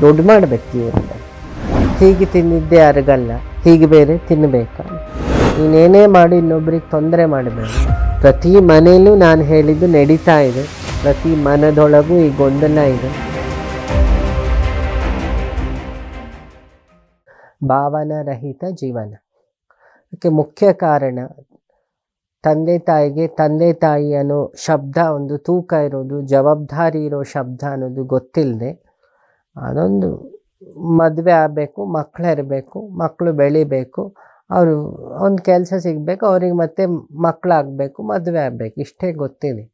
ದುಡ್ಡು ಮಾಡಬೇಕು ಜೀವನದಲ್ಲಿ ಹೀಗೆ ತಿಂದಿದ್ದೆ ಅರಗಲ್ಲ ಹೀಗೆ ಬೇರೆ ತಿನ್ನಬೇಕು ನೀನೇನೇ ಮಾಡಿ, ಇನ್ನೊಬ್ರಿಗೆ ತೊಂದರೆ ಮಾಡಬೇಡ. ಪ್ರತಿ ಮನೆಯಲ್ಲೂ ನಾನು ಹೇಳಿದ್ದು ನಡೀತಾ ಇದೆ. ಪ್ರತಿ ಮನದೊಳಗೂ ಈ ಗೊಂದಲ ಇದೆ. ಭಾವನಾರಹಿತ ಜೀವನ. ಅದಕ್ಕೆ ಮುಖ್ಯ ಕಾರಣ, ತಂದೆ ತಾಯಿಗೆ ತಂದೆ ತಾಯಿ ಅನ್ನೋ ಶಬ್ದ, ಒಂದು ತೂಕ ಇರೋದು, ಜವಾಬ್ದಾರಿ ಇರೋ ಶಬ್ದ ಅನ್ನೋದು ಗೊತ್ತಿಲ್ಲದೆ ಅದೊಂದು ಮದುವೆ ಆಗಬೇಕು ಮಕ್ಕಳು ಇರಬೇಕು ಮಕ್ಕಳು ಬೆಳಿಬೇಕು, ಅವರು ಒಂದು ಕೆಲಸ ಸಿಗಬೇಕು, ಅವ್ರಿಗೆ ಮತ್ತೆ ಮಕ್ಕಳಾಗಬೇಕು ಮದುವೆ ಆಗಬೇಕು. ಇಷ್ಟೇ ಗೊತ್ತಿದೆ.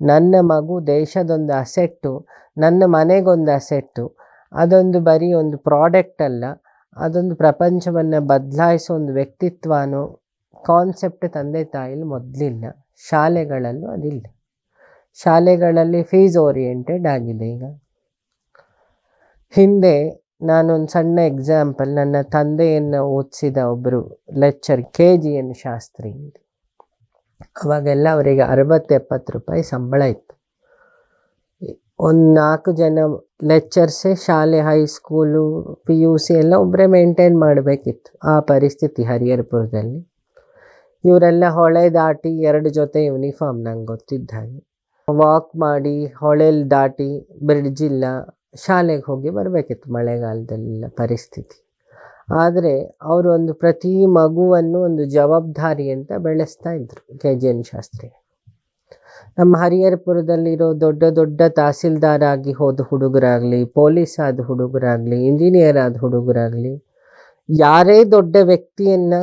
ನನ್ನ ಮಗು ದೇಶದೊಂದು ಅಸೆಟ್ಟು, ನನ್ನ ಮನೆಗೊಂದು ಅಸೆಟ್ಟು, ಅದೊಂದು ಬರೀ ಒಂದು ಪ್ರಾಡಕ್ಟ್ ಅಲ್ಲ, ಅದೊಂದು ಪ್ರಪಂಚವನ್ನು ಬದಲಾಯಿಸೋ ಒಂದು ವ್ಯಕ್ತಿತ್ವ ಅನ್ನೋ ಕಾನ್ಸೆಪ್ಟ್ ತಂದೆ ತಾಯಿಲಿ ಮೊದಲಿಲ್ಲ. ಶಾಲೆಗಳಲ್ಲೂ ಅದಿಲ್ಲ. ಶಾಲೆಗಳಲ್ಲಿ ಫೀಸ್ ಓರಿಯೆಂಟೆಡ್ ಆಗಿದೆ ಈಗ. ಹಿಂದೆ ನಾನೊಂದು ಸಣ್ಣ ಎಕ್ಸಾಂಪಲ್ ನನ್ನ ತಂದೆಯನ್ನು ಓದಿಸಿದ ಒಬ್ಬರು lecture K G N Shastri. ಅವಾಗೆಲ್ಲ ಅವರಿಗೆ ಅರವತ್ತು ಎಪ್ಪತ್ತು ರೂಪಾಯಿ ಸಂಬಳ ಇತ್ತು. ಒಂದು ನಾಲ್ಕು ಜನ ಲೆಕ್ಚರ್ಸೇ ಶಾಲೆ ಹೈಸ್ಕೂಲು ಪಿ ಯು ಸಿ ಎಲ್ಲ ಒಬ್ಬರೇ ಮೇಂಟೈನ್ ಮಾಡಬೇಕಿತ್ತು ಆ ಪರಿಸ್ಥಿತಿ ಹರಿಹರಪುರದಲ್ಲಿ. ಇವರೆಲ್ಲ ಹೊಳೆ ದಾಟಿ ಎರಡು ಜೊತೆ ಯೂನಿಫಾರ್ಮ್ ನಂಗೆ ಗೊತ್ತಿದ್ದ ಹಾಗೆ. ವಾಕ್ ಮಾಡಿ ಹೊಳೆಲಿ ದಾಟಿ ಬ್ರಿಡ್ಜ್ ಇಲ್ಲ ಶಾಲೆಗೆ ಹೋಗಿ ಬರಬೇಕಿತ್ತು ಮಳೆಗಾಲದಲ್ಲೆಲ್ಲ ಪರಿಸ್ಥಿತಿ. ಆದರೆ ಅವರು ಒಂದು ಪ್ರತಿ ಮಗುವನ್ನು ಒಂದು ಜವಾಬ್ದಾರಿ ಅಂತ ಬೆಳೆಸ್ತಾ ಇದ್ದರು ಕೆ ಜಿ ಎನ್ ಶಾಸ್ತ್ರಿ. ನಮ್ಮ ಹರಿಹರಪುರದಲ್ಲಿರೋ ದೊಡ್ಡ ದೊಡ್ಡ ತಹಸೀಲ್ದಾರ್ ಆಗಿ ಹೋದ ಹುಡುಗರಾಗಲಿ, ಪೊಲೀಸ್ ಆದ ಹುಡುಗರಾಗಲಿ, ಇಂಜಿನಿಯರ್ ಆದ ಹುಡುಗರಾಗಲಿ, ಯಾರೇ ದೊಡ್ಡ ವ್ಯಕ್ತಿಯನ್ನು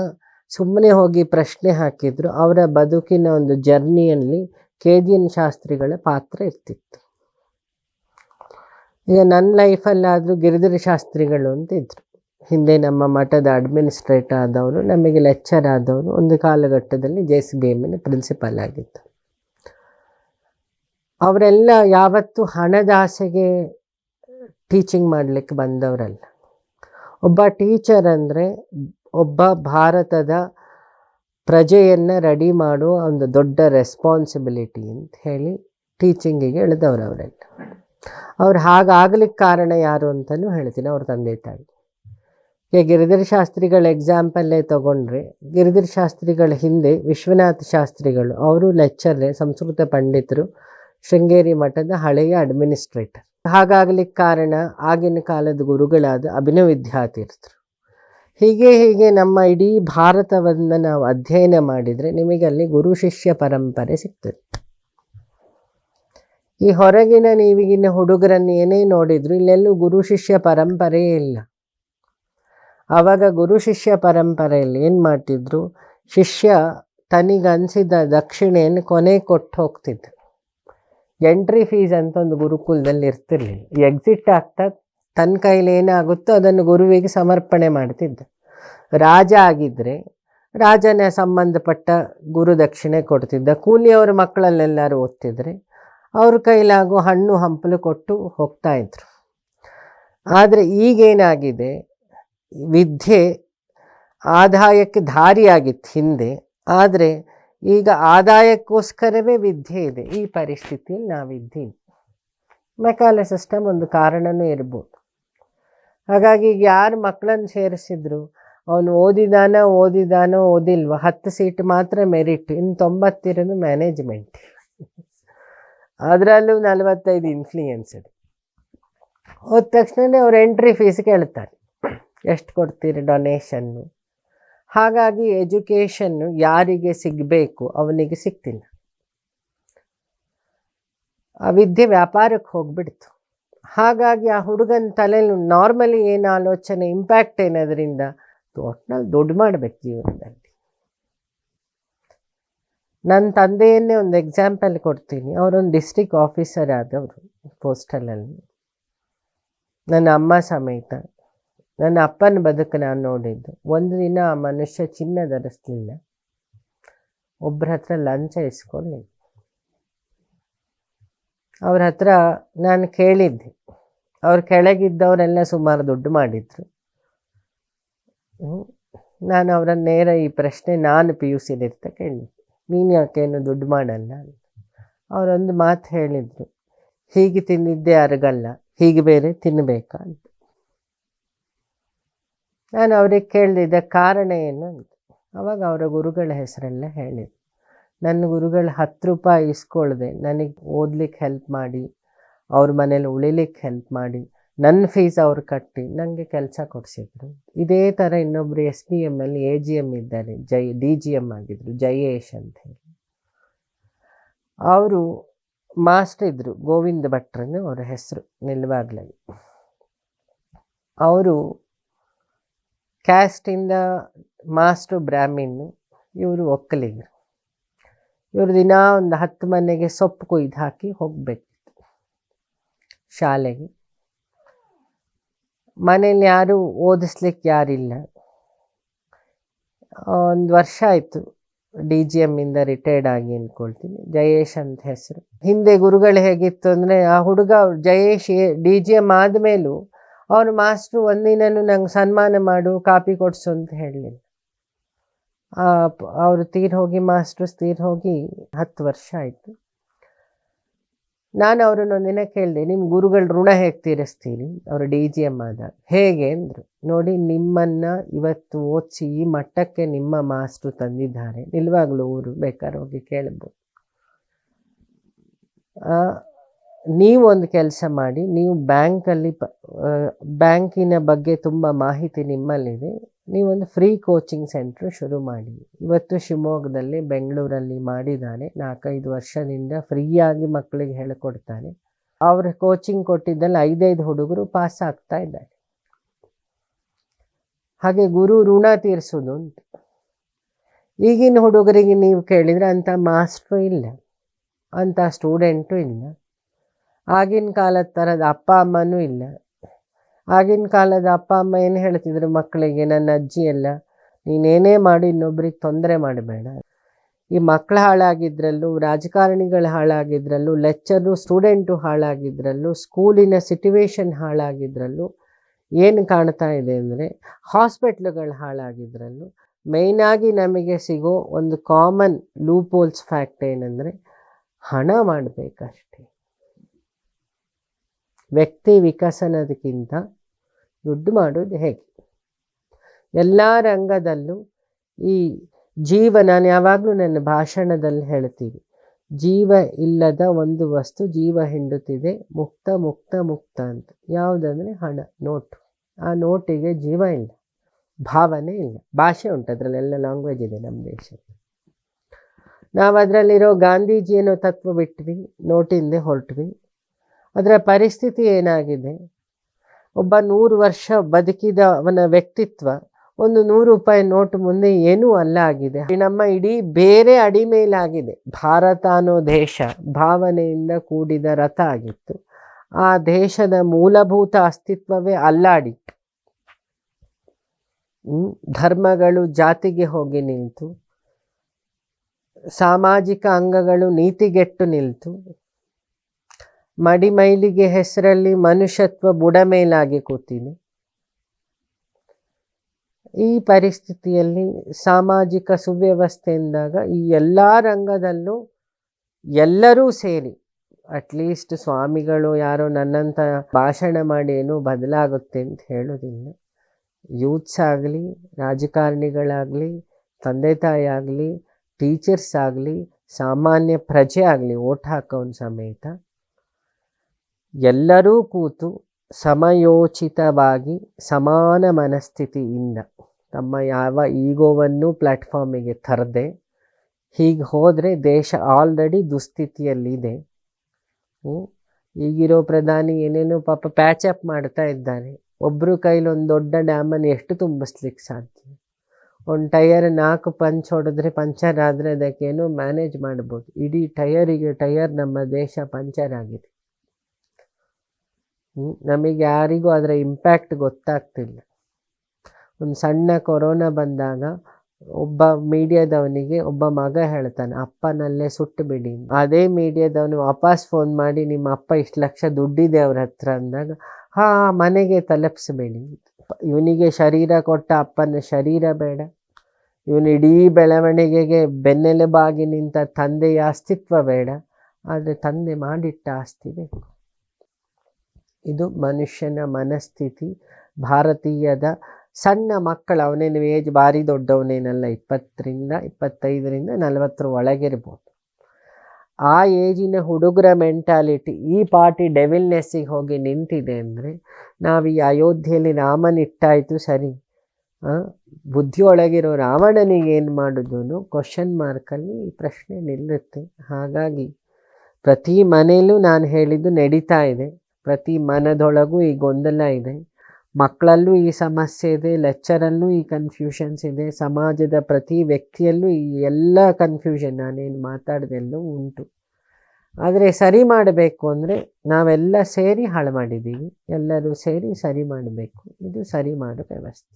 ಸುಮ್ಮನೆ ಹೋಗಿ ಪ್ರಶ್ನೆ ಹಾಕಿದ್ರು, ಅವರ ಬದುಕಿನ ಒಂದು ಜರ್ನಿಯಲ್ಲಿ ಕೆ ಜಿ ಎನ್ ಶಾಸ್ತ್ರಿಗಳ ಪಾತ್ರ ಇರ್ತಿತ್ತು. ಈಗ ನನ್ನ ಲೈಫಲ್ಲಾದರೂ ಗಿರಿಧರ ಶಾಸ್ತ್ರಿಗಳು ಅಂತ ಇದ್ದರು ಹಿಂದೆ ನಮ್ಮ ಮಠದ ಅಡ್ಮಿನಿಸ್ಟ್ರೇಟ್ ಆದವರು ನಮಗೆ ಲೆಕ್ಚರ್ ಆದವರು ಒಂದು ಕಾಲಘಟ್ಟದಲ್ಲಿ ಜೆ ಸಿ ಬಿ ಎಮ್ಮಿನ ಪ್ರಿನ್ಸಿಪಾಲ್ ಆಗಿತ್ತು ಅವರೆಲ್ಲ ಯಾವತ್ತೂ ಹಣದ ಆಸೆಗೆ ಟೀಚಿಂಗ್ ಮಾಡಲಿಕ್ಕೆ ಬಂದವರಲ್ಲ. ಒಬ್ಬ ಟೀಚರ್ ಅಂದರೆ ಒಬ್ಬ ಭಾರತದ ಪ್ರಜೆಯನ್ನು ರೆಡಿ ಮಾಡುವ ಒಂದು ದೊಡ್ಡ ರೆಸ್ಪಾನ್ಸಿಬಿಲಿಟಿ ಅಂತ ಹೇಳಿ ಟೀಚಿಂಗಿಗೆ ಇಳಿದವರು ಅವರೆಲ್ಲ. ಅವ್ರು ಹಾಗಾಗ್ಲಿಕ್ಕೆ ಕಾರಣ ಯಾರು ಅಂತಲೂ ಹೇಳ್ತೀನಿ ಅವ್ರ ತಂದೆ ತಾಯಿ. ಈಗ ಗಿರಿಧರ ಶಾಸ್ತ್ರಿಗಳ ಎಕ್ಸಾಂಪಲ್ಲೇ ತಗೊಂಡ್ರೆ, ಗಿರಿಧರ ಶಾಸ್ತ್ರಿಗಳ ಹಿಂದೆ ವಿಶ್ವನಾಥ ಶಾಸ್ತ್ರಿಗಳು, ಅವರು ಲೆಕ್ಚರೇ ಸಂಸ್ಕೃತ ಪಂಡಿತರು, ಶೃಂಗೇರಿ ಮಠದ ಹಳೆಯ ಅಡ್ಮಿನಿಸ್ಟ್ರೇಟರ್ ಹಾಗಾಗ್ಲಿಕ್ಕೆ ಕಾರಣ ಆಗಿನ ಕಾಲದ ಗುರುಗಳಾದ ಅಭಿನವ ವಿದ್ಯಾತೀರ್ಥರು. ಹೀಗೆ ಹೀಗೆ ನಮ್ಮ ಇಡೀ ಭಾರತವನ್ನು ನಾವು ಅಧ್ಯಯನ ಮಾಡಿದರೆ ನಿಮಗೆ ಅಲ್ಲಿ ಗುರು ಶಿಷ್ಯ ಪರಂಪರೆ ಸಿಗ್ತದೆ. ಈ ಹೊರಗಿನ ನೀವಿಗಿನ ಹುಡುಗರನ್ನು ಏನೇ ನೋಡಿದ್ರು ಇಲ್ಲೆಲ್ಲೂ ಗುರು ಶಿಷ್ಯ ಪರಂಪರೆಯೇ ಇಲ್ಲ. ಆವಾಗ ಗುರು ಶಿಷ್ಯ ಪರಂಪರೆಯಲ್ಲಿ ಏನು ಮಾಡ್ತಿದ್ರು? ಶಿಷ್ಯ ತನಿಗನ್ಸಿದ ದಕ್ಷಿಣೆಯನ್ನು ಕೊನೆ ಕೊಟ್ಟು ಹೋಗ್ತಿದ್ದ ಎಂಟ್ರಿ ಫೀಸ್ ಅಂತ ಒಂದು ಗುರುಕುಲದಲ್ಲಿ ಇರ್ತಿರ್ಲಿಲ್ಲ. ಎಕ್ಸಿಟ್ ಆಗ್ತಾ ತನ್ನ ಕೈಲಿ ಏನಾಗುತ್ತೋ ಅದನ್ನು ಗುರುವಿಗೆ ಸಮರ್ಪಣೆ ಮಾಡ್ತಿದ್ದ. ರಾಜ ಆಗಿದ್ದರೆ ರಾಜನ ಸಂಬಂಧಪಟ್ಟ ಗುರು ದಕ್ಷಿಣೆ ಕೊಡ್ತಿದ್ದ. ಕೂಲಿಯವರ ಮಕ್ಕಳಲ್ಲೆಲ್ಲರೂ ಓದ್ತಿದ್ರೆ ಅವ್ರ ಕೈಲಾಗೋ ಹಣ್ಣು ಹಂಪಲು ಕೊಟ್ಟು ಹೋಗ್ತಾ ಇದ್ರು. ಆದರೆ ಈಗೇನಾಗಿದೆ? ವಿದ್ಯೆ ಆದಾಯಕ್ಕೆ ದಾರಿಯಾಗಿತ್ತು ಹಿಂದೆ. ಆದರೆ ಈಗ ಆದಾಯಕ್ಕೋಸ್ಕರವೇ ವಿದ್ಯೆ ಇದೆ. ಈ ಪರಿಸ್ಥಿತಿಯಲ್ಲಿ ನಾವಿದ್ದೀವಿ ಮೆಕಾಲೆ ಸಿಸ್ಟಮ್ ಒಂದು ಕಾರಣವೂ ಇರ್ಬೋದು. ಹಾಗಾಗಿ ಈಗ ಯಾರು ಮಕ್ಕಳನ್ನು ಸೇರಿಸಿದ್ರು? ಅವನು ಓದಿದಾನ, ಓದಿದಾನೋ, ಓದಿಲ್ವ? ಹತ್ತು ಸೀಟ್ ಮಾತ್ರ ಮೆರಿಟ್. ಇನ್ನು ತೊಂಬತ್ತಿರೋದು ಮ್ಯಾನೇಜ್ಮೆಂಟ್ ಅದರಲ್ಲೂ ನಲವತ್ತೈದು ಇನ್ಫ್ಲೂಯೆನ್ಸಡ್ ಹೋದ ತಕ್ಷಣ ಅವ್ರು ಎಂಟ್ರಿ ಫೀಸ್ ಕೇಳ್ತಾರೆ. ಎಷ್ಟು ಕೊಡ್ತೀರಿ ಡೊನೇಷನ್ನು ಹಾಗಾಗಿ ಎಜುಕೇಷನ್ನು ಯಾರಿಗೆ ಸಿಗಬೇಕು ಅವನಿಗೆ ಸಿಗ್ತಿಲ್ಲ. ಆ ವಿದ್ಯೆ ವ್ಯಾಪಾರಕ್ಕೆ ಹೋಗ್ಬಿಡ್ತು. ಹಾಗಾಗಿ ಆ ಹುಡುಗನ ತಲೆಯಲ್ಲಿ ನಾರ್ಮಲಿ ಏನು ಆಲೋಚನೆ ಇಂಪ್ಯಾಕ್ಟ್ ಏನದರಿಂದ? ಒಟ್ನಲ್ಲಿ ದುಡ್ಡು ಮಾಡಬೇಕು ಜೀವನದಲ್ಲಿ. ನನ್ನ ತಂದೆಯನ್ನೇ ಒಂದು ಎಕ್ಸಾಂಪಲ್ ಕೊಡ್ತೀನಿ. ಅವರೊಂದು ಡಿಸ್ಟಿಕ್ ಆಫೀಸರ್ ಆದವರು ಪೋಸ್ಟಲಲ್ಲಿ ನನ್ನ ಅಮ್ಮ ಸಮೇತ. ನನ್ನ ಅಪ್ಪನ ಬದುಕು ನಾನು ನೋಡಿದ್ದು. ಒಂದು ದಿನ ಆ ಮನುಷ್ಯ ಚಿನ್ನ ಧರಿಸ್ಲಿಲ್ಲ ಒಬ್ಬರ ಹತ್ರ ಲಂಚ ಇಸ್ಕೊಳ್ಳಿ ಅವ್ರ ಹತ್ರ ನಾನು ಕೇಳಿದ್ದೆ. ಅವ್ರ ಕೆಳಗಿದ್ದವರೆಲ್ಲ ಸುಮಾರು ದುಡ್ಡು ಮಾಡಿದ್ರು. ನಾನು ಅವರ ನೇರ ಈ ಪ್ರಶ್ನೆ ನಾನು ಪಿ ಯು ಸಿಲಿರ್ತ ಕೇಳಿದ್ದೆ ನೀನು ಯಾಕೇನು ದುಡ್ಡು ಮಾಡಲ್ಲ ಅವರೊಂದು ಮಾತು ಹೇಳಿದರು. ಹೀಗೆ ತಿಂದಿದ್ದೇ ಅರಗಲ್ಲ, ಹೀಗೆ ಬೇರೆ ತಿನ್ನಬೇಕಾ ಅಂತ. ನಾನು ಅವ್ರಿಗೆ ಕೇಳಿದ ಕಾರಣ ಏನು ಅಂತ. ಅವಾಗ ಅವರ ಗುರುಗಳ ಹೆಸರೆಲ್ಲ ಹೇಳಿದ್ರು. ನನ್ನ ಗುರುಗಳು ಹತ್ತು ರೂಪಾಯಿ ಇಸ್ಕೊಳ್ಳದೆ ನನಗೆ ಓದ್ಲಿಕ್ಕೆ ಹೆಲ್ಪ್ ಮಾಡಿ, ಅವ್ರ ಮನೇಲಿ ಉಳಿಲಿಕ್ಕೆ ಹೆಲ್ಪ್ ಮಾಡಿ ನನ್ನ ಫೀಸ್ ಅವ್ರು ಕಟ್ಟಿ ನನಗೆ ಕೆಲಸ ಕೊಡಿಸಿದ್ರು. ಇದೇ ಥರ ಇನ್ನೊಬ್ಬರು ಎಸ್ ಬಿ ಎಂ ಅಲ್ಲಿ ಎ ಜಿ ಎಂ ಇದ್ದಾರೆ. ಜೈ ಡಿ ಜಿ ಎಂ ಆಗಿದ್ರು ಜಯೇಶ್ ಅಂತ ಹೇಳಿ. ಅವರು ಮಾಸ್ಟರ್ ಇದ್ದರು ಗೋವಿಂದ ಭಟ್ರನ್ನು ಅವರ ಹೆಸರು, ನಿಲ್ವಾಗ್ಲಲ್ಲಿ. ಅವರು ಕ್ಯಾಸ್ಟಿಂದ ಮಾಸ್ಟ್ರು ಬ್ರಾಹ್ಮಿನ್ ಇವರು ಒಕ್ಕಲಿಗರು. ಇವರು ದಿನ ಒಂದು ಹತ್ತು ಮನೆಗೆ ಸೊಪ್ಪು ಕೊಯ್ದು ಹಾಕಿ ಹೋಗಬೇಕಿತ್ತು. ಶಾಲೆಗೆ. ಮನೇಲಿ ಯಾರು ಓದಿಸ್ಲಿಕ್ಕೆ ಯಾರಿಲ್ಲ. ಒಂದು ವರ್ಷ ಆಯಿತು ಡಿ ಜಿ ಎಮ್ಮಿಂದ ರಿಟೈರ್ಡ್ ಆಗಿ ಅಂದ್ಕೊಳ್ತೀನಿ. ಜಯೇಶ್ ಅಂತ ಹೆಸರು. ಹಿಂದೆ ಗುರುಗಳು ಹೇಗಿತ್ತು ಅಂದರೆ ಆ ಹುಡುಗ ಜಯೇಶ್ ಡಿ ಜಿ ಎಂ ಆದಮೇಲೂ ಅವ್ರ ಮಾಸ್ಟ್ರು ಒಂದಿನೂ ನಂಗೆ ಸನ್ಮಾನ ಮಾಡು, ಕಾಪಿ ಕೊಡಿಸು ಅಂತ ಹೇಳಲಿಲ್ಲ. ಅವರು ತೀರ್ ಹೋಗಿ, ಮಾಸ್ಟ್ರು ತೀರ್ ಹೋಗಿ ಹತ್ತು ವರ್ಷ ಆಯಿತು. ನಾನು ಅವ್ರನ್ನ ಒಂದಿನ ಕೇಳಿದೆ ನಿಮ್ಮ ಗುರುಗಳ ಋಣ ಹೇಗೆ ತೀರಿಸ್ತೀರಿ? ಅವರು ಡಿ ಜಿ ಎಂ ಆದಾಗ. ಹೇಗೆ ಅಂದರು, ನೋಡಿ, ನಿಮ್ಮನ್ನು ಇವತ್ತು ಓದಿಸಿ ಈ ಮಟ್ಟಕ್ಕೆ ನಿಮ್ಮ ಮಾಸ್ಟ್ರು ತಂದಿದ್ದಾರೆ. ನಿಲ್ವಾಗ್ಲೂ ಊರು ಬೇಕಾದ್ರೆ ಹೋಗಿ ಕೇಳ್ಬೋದು. ನೀವೊಂದು ಕೆಲಸ ಮಾಡಿ, ನೀವು ಬ್ಯಾಂಕಲ್ಲಿ ಬ್ಯಾಂಕಿನ ಬಗ್ಗೆ ತುಂಬ ಮಾಹಿತಿ ನಿಮ್ಮಲ್ಲಿದೆ. ನೀವೊಂದು ಫ್ರೀ ಕೋಚಿಂಗ್ ಸೆಂಟ್ರ್ ಶುರು ಮಾಡಿ. ಇವತ್ತು ಶಿವಮೊಗ್ಗದಲ್ಲಿ ಬೆಂಗಳೂರಲ್ಲಿ ಮಾಡಿದ್ದಾನೆ ನಾಲ್ಕೈದು ವರ್ಷದಿಂದ ಫ್ರೀಯಾಗಿ ಮಕ್ಕಳಿಗೆ ಹೇಳಿಕೊಡ್ತಾನೆ. ಅವ್ರ ಕೋಚಿಂಗ್ ಕೊಟ್ಟಿದ್ದಲ್ಲಿ ಐದೈದು ಹುಡುಗರು ಪಾಸ್ ಆಗ್ತಾ ಇದ್ದಾರೆ. ಹಾಗೆ ಗುರು ಋಣ ತೀರಿಸೋದು ಉಂಟು. ಈಗಿನ ಹುಡುಗರಿಗೆ ನೀವು ಕೇಳಿದರೆ ಅಂಥ ಮಾಸ್ಟ್ರು ಇಲ್ಲ. ಅಂಥ ಸ್ಟೂಡೆಂಟು ಇಲ್ಲ. ಆಗಿನ ಕಾಲದ ಥರದ ಅಪ್ಪ ಅಮ್ಮನೂ ಇಲ್ಲ. ಆಗಿನ ಕಾಲದ ಅಪ್ಪ, ಅಮ್ಮ ಏನು ಹೇಳ್ತಿದ್ರು ಮಕ್ಕಳಿಗೆ, ನನ್ನ ಅಜ್ಜಿ ಎಲ್ಲ ನೀನೇನೇ ಮಾಡಿ, ಇನ್ನೊಬ್ರಿಗೆ ತೊಂದರೆ ಮಾಡಬೇಡ. ಈ ಮಕ್ಕಳು ಹಾಳಾಗಿದ್ರಲ್ಲೂ, ರಾಜಕಾರಣಿಗಳು ಹಾಳಾಗಿದ್ರಲ್ಲೂ ಲೆಕ್ಚರು ಸ್ಟೂಡೆಂಟು ಹಾಳಾಗಿದ್ರಲ್ಲೂ ಸ್ಕೂಲಿನ ಸಿಟುವೇಶನ್ ಹಾಳಾಗಿದ್ರಲ್ಲೂ, ಏನು ಕಾಣ್ತಾ ಇದೆ ಅಂದರೆ ಹಾಸ್ಪಿಟ್ಲುಗಳು ಹಾಳಾಗಿದ್ರಲ್ಲೂ ಮೇಯ್ನಾಗಿ ನಮಗೆ ಸಿಗೋ ಒಂದು ಕಾಮನ್ ಲೂಪೋಲ್ಸ್ ಫ್ಯಾಕ್ಟ್ ಏನಂದರೆ, ಹಣ ಮಾಡಬೇಕಷ್ಟೇ. ವ್ಯಕ್ತಿ ವಿಕಸನದಕ್ಕಿಂತ ದುಡ್ಡು ಮಾಡೋದು ಹೇಗೆ? ಎಲ್ಲ ರಂಗದಲ್ಲೂ ಈ ಜೀವ, ನಾನು ಯಾವಾಗಲೂ ನನ್ನ ಭಾಷಣದಲ್ಲಿ ಹೇಳ್ತೀವಿ ಜೀವ ಇಲ್ಲದ ಒಂದು ವಸ್ತು ಜೀವ ಹಿಂಡುತ್ತಿದೆ, ಮುಕ್ತ ಮುಕ್ತ ಮುಕ್ತ ಅಂತ. ಯಾವುದಂದರೆ ಹಣ, ನೋಟು. ಆ ನೋಟಿಗೆ ಜೀವ ಇಲ್ಲ, ಭಾವನೆ ಇಲ್ಲ. ಭಾಷೆ ಉಂಟು ಅದರಲ್ಲೆಲ್ಲ ಲ್ಯಾಂಗ್ವೇಜ್ ಇದೆ ನಮ್ಮ ದೇಶದಲ್ಲಿ ನಾವು ಅದರಲ್ಲಿರೋ ಗಾಂಧೀಜಿ ಅನ್ನೋ ತತ್ವ ಬಿಟ್ವಿ, ನೋಟಿಂದೆ ಹೊರಟ್ವಿ. ಅದರ ಪರಿಸ್ಥಿತಿ ಏನಾಗಿದೆ? ಒಬ್ಬ ನೂರು ವರ್ಷ ಬದುಕಿದ ಅವನ ವ್ಯಕ್ತಿತ್ವ. ಒಂದು ನೂರು ರೂಪಾಯಿ ನೋಟ್ ಮುಂದೆ ಏನೂ ಅಲ್ಲ ಆಗಿದೆ. ನಮ್ಮ ಇಡೀ ಬೇರೆ ಅಡಿಮೇಲಾಗಿದೆ ಭಾರತ ಅನ್ನೋ ದೇಶ ಭಾವನೆಯಿಂದ ಕೂಡಿದ ರಥ ಆಗಿತ್ತು. ಆ ದೇಶದ ಮೂಲಭೂತ ಅಸ್ತಿತ್ವವೇ ಅಲ್ಲಾಡಿ. ಧರ್ಮಗಳು ಜಾತಿಗೆ ಹೋಗಿ ನಿಂತು ಸಾಮಾಜಿಕ ಅಂಗಗಳು ನೀತಿಗೆಟ್ಟು ನಿಲ್ತು. ಮಡಿಮೈಲಿಗೆ ಹೆಸರಲ್ಲಿ ಮನುಷ್ಯತ್ವ ಬುಡಮೇಲಾಗಿ ಕೂತಿದೆ. ಈ ಪರಿಸ್ಥಿತಿಯಲ್ಲಿ ಸಾಮಾಜಿಕ ಸುವ್ಯವಸ್ಥೆ ಎಂದಾಗ ಈ ಎಲ್ಲ ರಂಗದಲ್ಲೂ ಎಲ್ಲರೂ ಸೇರಿ ಅಟ್ಲೀಸ್ಟ್ ಸ್ವಾಮಿಗಳು ಯಾರೋ ನನ್ನಂಥ ಭಾಷಣ ಮಾಡಿ ಏನೋ ಬದಲಾಗುತ್ತೆ ಅಂತ ಹೇಳೋದಿಲ್ಲ ಯೂತ್ಸ್ ಆಗಲಿ, ರಾಜಕಾರಣಿಗಳಾಗಲಿ, ತಂದೆ ತಾಯಿ ಆಗಲಿ ಟೀಚರ್ಸ್ ಆಗಲಿ, ಸಾಮಾನ್ಯ ಪ್ರಜೆ ಆಗಲಿ, ಓಟ್ ಹಾಕೋನ್ ಸಮೇತ ಎಲ್ಲರೂ ಕೂತು ಸಮಯೋಚಿತವಾಗಿ ಸಮಾನ ಮನಸ್ಥಿತಿಯಿಂದ ತಮ್ಮ ಯಾವ ಈಗೋವನ್ನು ಪ್ಲ್ಯಾಟ್ಫಾರ್ಮಿಗೆ ತರದೆ ಹೀಗೆ ಹೋದರೆ ದೇಶ ಆಲ್ರೆಡಿ ದುಸ್ಥಿತಿಯಲ್ಲಿದೆ. ಈಗಿರೋ ಪ್ರಧಾನಿ ಏನೇನೋ ಪಾಪ ಪ್ಯಾಚಪ್ ಮಾಡ್ತಾ ಇದ್ದಾರೆ. ಒಬ್ಬರು ಕೈಲಿ ಒಂದು ದೊಡ್ಡ ಡ್ಯಾಮನ್ನು ಎಷ್ಟು ತುಂಬಿಸ್ಲಿಕ್ಕೆ ಸಾಧ್ಯ? ಒಂದು ಟಯರ್ ನಾಲ್ಕು ಪಂಚ್ ಹೊಡೆದ್ರೆ ಪಂಚರ್ ಆದರೆ ಅದಕ್ಕೇನೋ ಮ್ಯಾನೇಜ್ ಮಾಡ್ಬೋದು. ಇಡೀ ಟಯರಿಗೆ ಟಯರ್ ನಮ್ಮ ದೇಶ ಪಂಚರ್ ಆಗಿದೆ. ನಮಗೆ ಯಾರಿಗೂ ಅದರ ಇಂಪ್ಯಾಕ್ಟ್ ಗೊತ್ತಾಗ್ತಿಲ್ಲ. ಒಂದು ಸಣ್ಣ ಕೊರೋನಾ ಬಂದಾಗ ಒಬ್ಬ ಮೀಡಿಯಾದವನಿಗೆ ಒಬ್ಬ ಮಗ ಹೇಳ್ತಾನೆ, ಅಪ್ಪನಲ್ಲೇ ಸುಟ್ಟು ಬಿಡಿ ಅದೇ ಮೀಡಿಯಾದವನು ವಾಪಸ್ ಫೋನ್ ಮಾಡಿ, ನಿಮ್ಮ ಅಪ್ಪ ಇಷ್ಟು ಲಕ್ಷ ದುಡ್ಡಿದೆ ಅವ್ರ ಹತ್ರ ಅಂದಾಗ, ಹಾ, ಮನೆಗೆ ತಲುಪಿಸ್ಬೇಡಿ ಇವನಿಗೆ ಶರೀರ ಕೊಟ್ಟ ಅಪ್ಪನ ಶರೀರ ಬೇಡ. ಇವನು ಇಡೀ ಬೆಳವಣಿಗೆಗೆ ಬೆನ್ನೆಲುಬಾಗಿ ನಿಂತ ತಂದೆಯ ಅಸ್ತಿತ್ವ ಬೇಡ. ಆದರೆ ತಂದೆ ಮಾಡಿಟ್ಟ ಆಸ್ತಿ ಬೇಕು. ಇದು ಮನುಷ್ಯನ ಮನಸ್ಥಿತಿ. ಭಾರತೀಯದ ಸಣ್ಣ ಮಕ್ಕಳು ಅವನೇನು ಏಜ್ ಭಾರಿ ದೊಡ್ಡವನೇನಲ್ಲ, ಇಪ್ಪತ್ತರಿಂದ ಇಪ್ಪತ್ತೈದರಿಂದ ನಲವತ್ತರ ಒಳಗಿರ್ಬೋದು. ಆ ಏಜಿನ ಹುಡುಗರ ಮೆಂಟಾಲಿಟಿ, ಈ ಪಾರ್ಟಿ ಡೆವಿಲ್ನೆಸ್ಸಿಗೆ ಹೋಗಿ ನಿಂತಿದೆ ಅಂದರೆ ನಾವು ಈ ಅಯೋಧ್ಯೆಯಲ್ಲಿ ರಾಮನಿಟ್ಟಾಯಿತು ಸರಿ. ಬುದ್ಧಿಯೊಳಗಿರೋ ರಾವಣನಿಗೆ ಏನು ಮಾಡೋದು ಕ್ವಶನ್ ಮಾರ್ಕಲ್ಲಿ ಈ ಪ್ರಶ್ನೆ ನಿಲ್ಲುತ್ತೆ. ಹಾಗಾಗಿ ಪ್ರತಿ ಮನೆಯಲ್ಲೂ ನಾನು ಹೇಳಿದ್ದು ನಡೀತಾ ಇದೆ. ಪ್ರತಿ ಮನದೊಳಗೂ ಈ ಗೊಂದಲ ಇದೆ. ಮಕ್ಕಳಲ್ಲೂ ಈ ಸಮಸ್ಯೆ ಇದೆ ಲೆಕ್ಚರಲ್ಲೂ ಈ ಕನ್ಫ್ಯೂಷನ್ಸ್ ಇದೆ, ಸಮಾಜದ ಪ್ರತಿ ವ್ಯಕ್ತಿಯಲ್ಲೂ ಈ ಎಲ್ಲ ಕನ್ಫ್ಯೂಷನ್ ನಾನೇನು ಮಾತಾಡ್ದೆಲ್ಲೂ ಉಂಟು. ಆದರೆ ಸರಿ ಮಾಡಬೇಕು ಅಂದರೆ ನಾವೆಲ್ಲ ಸೇರಿ ಹಾಳು ಮಾಡಿದ್ದೀವಿ. ಎಲ್ಲರೂ ಸೇರಿ ಸರಿ ಮಾಡಬೇಕು. ಇದು ಸರಿ ಮಾಡೋ ವ್ಯವಸ್ಥೆ.